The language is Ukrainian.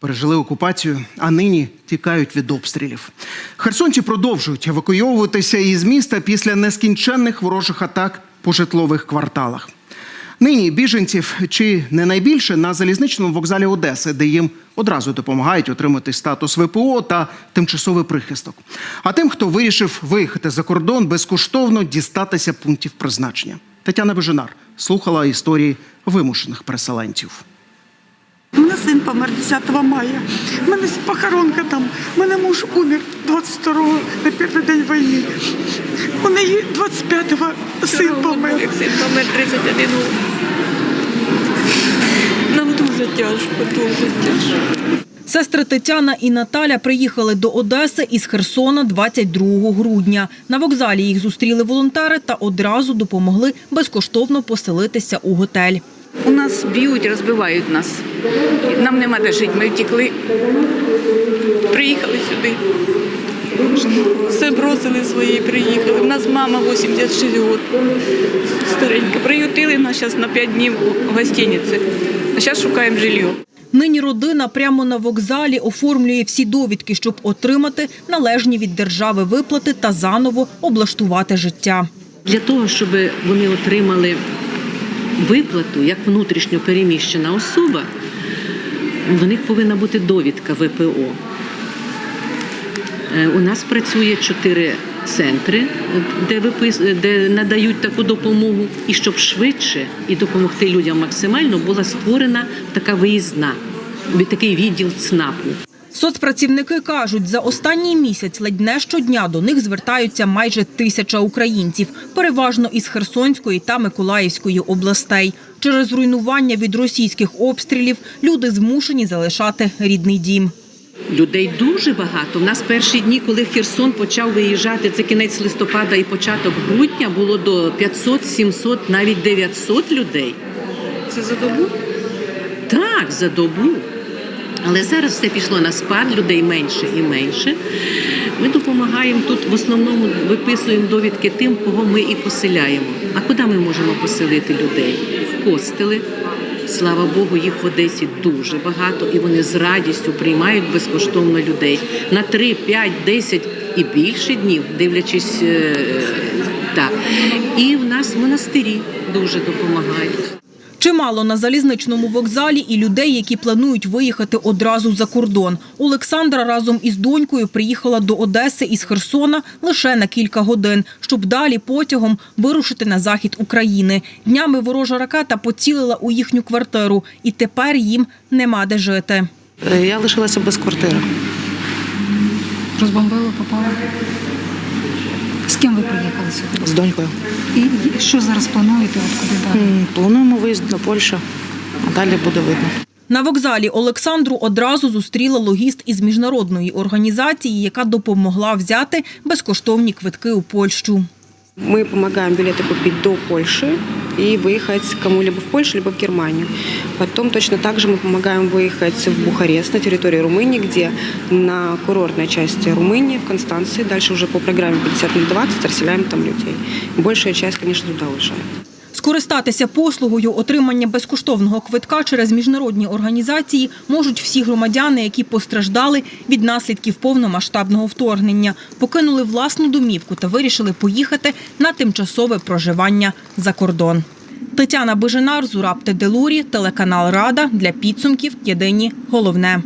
Пережили окупацію, а нині тікають від обстрілів. Херсонці продовжують евакуйовуватися із міста після нескінченних ворожих атак по житлових кварталах. Нині біженців чи не найбільше на залізничному вокзалі Одеси, де їм одразу допомагають отримати статус ВПО та тимчасовий прихисток. А тим, хто вирішив виїхати за кордон, безкоштовно дістатися пунктів призначення. Тетяна Бежинар слухала історії вимушених переселенців. У мене син помер 10 мая. У мене похоронка там. У мене муж умер 22-го на перший день війни. У неї 25-го син помер. Син помер 31 років. Нам дуже тяжко, дуже тяжко. Сестри Тетяна і Наталя приїхали до Одеси із Херсона 22 грудня. На вокзалі їх зустріли волонтери та одразу допомогли безкоштовно поселитися у готель. У нас б'ють, розбивають нас. Нам нема де жити, ми втекли. Приїхали сюди. Все бросили свої приїхали. У нас мама 86 років. Старенька. Приютили нас зараз на 5 днів в гостиниці. А зараз шукаємо жилье. Нині родина прямо на вокзалі оформлює всі довідки, щоб отримати належні від держави виплати та заново облаштувати життя. Для того, щоб вони отримали виплату як внутрішньо переміщена особа, до них повинна бути довідка ВПО. Е, У нас працює чотири центри, де, випис... де надають таку допомогу. І щоб швидше і допомогти людям максимально, була створена така виїзна, такий відділ ЦНАПу. Соцпрацівники кажуть, за останній місяць ледь не щодня до них звертаються майже тисяча українців, переважно із Херсонської та Миколаївської областей. Через руйнування від російських обстрілів люди змушені залишати рідний дім. Людей дуже багато. У нас перші дні, коли Херсон почав виїжджати, це кінець листопада і початок грудня, було до 500, 700, навіть 900 людей. Це за добу? Так, за добу. Але зараз все пішло на спад, людей менше і менше. Ми допомагаємо тут, в основному виписуємо довідки тим, кого ми і поселяємо. А куди ми можемо поселити людей? В хостели. Слава Богу, їх в Одесі дуже багато, і вони з радістю приймають безкоштовно людей на 3, 5, 10 і більше днів, дивлячись е, так. І в нас монастирі дуже допомагають. Чимало на залізничному вокзалі і людей, які планують виїхати одразу за кордон. Олександра разом із донькою приїхала до Одеси із Херсона лише на кілька годин, щоб далі потягом вирушити на захід України. Днями ворожа ракета поцілила у їхню квартиру, і тепер їм нема де жити. Е, Я лишилася без квартири. Розбомбили, попали. З ким ви приїхали сюди? з донькою. І що зараз плануєте? От куди далі? Плануємо виїзд до Польщі, а далі буде видно. На вокзалі Олександру одразу зустріла логіст із міжнародної організації, яка допомогла взяти безкоштовні квитки у Польщу. Ми допомагаємо білети купити до Польши и выехать кому-либо в Польшу, либо в Германию. Потом точно так же мы помогаем выехать в Бухарест на территории Румынии, где на курортной части Румынии, в Констанции, дальше уже по программе 50 на 20 расселяем там людей. Большая часть, конечно, туда уезжает. Скористатися послугою отримання безкоштовного квитка через міжнародні організації можуть всі громадяни, які постраждали від наслідків повномасштабного вторгнення, покинули власну домівку та вирішили поїхати на тимчасове проживання за кордон. Тетяна Бежинар, Зураб Теделурі, телеканал Рада для підсумків. Єдині головне.